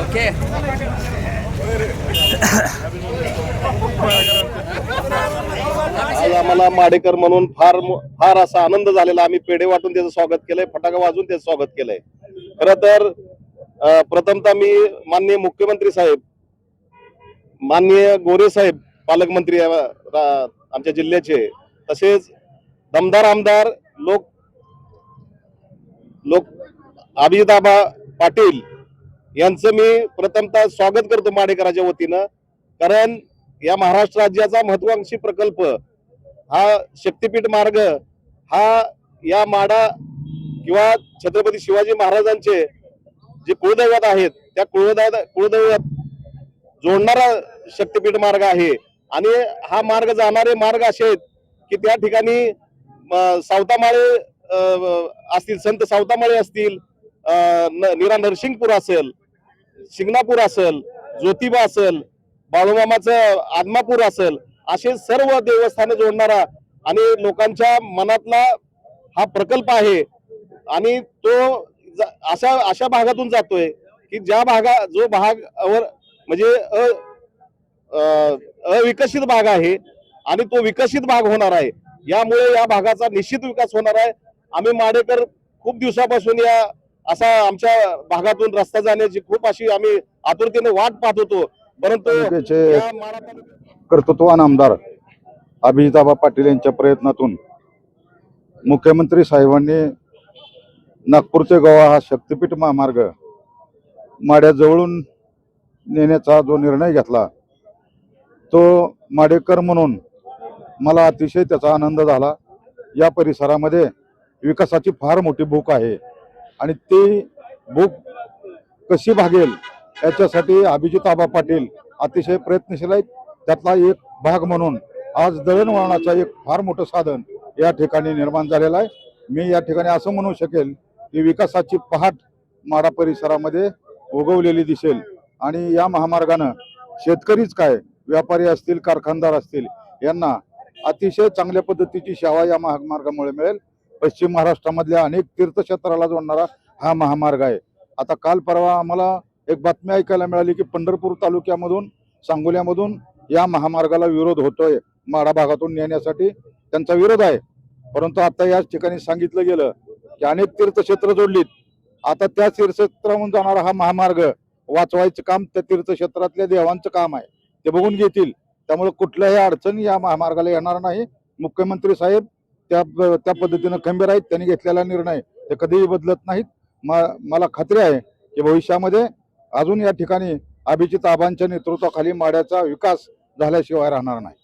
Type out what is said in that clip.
Okay आम्हाला माडेकर म्हणून फार फार असा आनंद झालेला. आम्ही पेढे वाटून त्याचं स्वागत केलंय फटाका वाजून त्याचं स्वागत केलंय. खर तर प्रथमतः मी माननीय मुख्यमंत्री साहेब माननीय गोरे साहेब पालकमंत्री आमच्या जिल्ह्याचे तसेच दमदार आमदार लोक लोक अभिजिताबा पाटील यांचं मी प्रथमतः स्वागत करतो माडेकराच्या वतीनं. कारण या महाराष्ट्र राज्याचा महत्वाकांक्षी प्रकल्प हा शक्तीपीठ मार्ग हा या माडा किंवा छत्रपती शिवाजी महाराजांचे जे कुळदैवत आहेत त्या कुळदैवत कुळदैवत जोडणारा शक्तीपीठ मार्ग आहे. आणि हा मार्ग जाणारे मार्ग असे आहेत की त्या ठिकाणी सावतामाळे असतील संत सावतामाळे असतील निरा न- नीरा नरसिंगपूर असेल शिंगणापूर असेल ज्योतिबा असेल बाळूमामाचं आदमापूर असेल असे सर्व देवस्थाने जोडणारा आणि लोकांच्या मनातला हा प्रकल्प आहे. आणि तो ज- अशा अशा भागातून जातोय की ज्या भागा जो भाग म्हणजे अ- अविकसित भाग आहे आणि तो विकसित भाग होणार आहे. यामुळे या भागाचा निश्चित विकास होणार आहे. आम्ही माडेकर खूप दिवसापासून या असा आमच्या भागातून रस्ता जाण्याची खूप अशी आम्ही आतुरतेने वाट पाहत होतो. परंतु कर्तृत्वान आमदार अभिजिताबा पाटील यांच्या प्रयत्नातून मुख्यमंत्री साहेबांनी नागपूरचे गोवा हा शक्तीपीठ महामार्ग माड्याजवळून नेण्याचा जो निर्णय घेतला तो माडेकर म्हणून मला अतिशय त्याचा आनंद झाला. या परिसरामध्ये विकासाची फार मोठी भूक आहे. आणि ती भूक कशी भागेल याच्यासाठी अभिजित आबा पाटील अतिशय प्रयत्नशील आहेत. त्यातला एक भाग म्हणून आज दळणवळणाचा एक फार मोठं साधन या ठिकाणी निर्माण झालेलं आहे. मी या ठिकाणी असं म्हणू शकेल की विकासाची पहाट माडा परिसरामध्ये उगवलेली दिसेल. आणि या महामार्गानं शेतकरीच काय व्यापारी असतील कारखानदार असतील यांना अतिशय चांगल्या पद्धतीची सेवा या महामार्गामुळे मिळेल. पश्चिम महाराष्ट्रामधल्या अनेक तीर्थक्षेत्राला जोडणारा हा महामार्ग आहे. आता काल परवा आम्हाला एक बातमी ऐकायला मिळाली की पंढरपूर तालुक्यामधून सांगोल्यामधून या महामार्गाला विरोध होतोय. माडा भागातून नेण्यासाठी त्यांचा विरोध आहे. परंतु आता याच ठिकाणी सांगितलं गेलं की अनेक तीर्थक्षेत्र जोडलीत. आता त्या तीर्थक्षेत्राहून जाणारा हा महामार्ग वाचवायचं काम त्या तीर्थक्षेत्रातल्या देवांचं काम आहे. ते बघून घेतील. त्यामुळे कुठल्याही अडचण या महामार्गाला येणार नाही. मुख्यमंत्री साहेब त्या त्या पद्धतीनं खंबीर आहेत त्यांनी घेतलेला निर्णय ते कधीही बदलत नाहीत. मा मला खात्री आहे की भविष्यामध्ये अजून या ठिकाणी अभिजित आबांच्या नेतृत्वाखाली माड्याचा विकास झाल्याशिवाय राहणार नाही.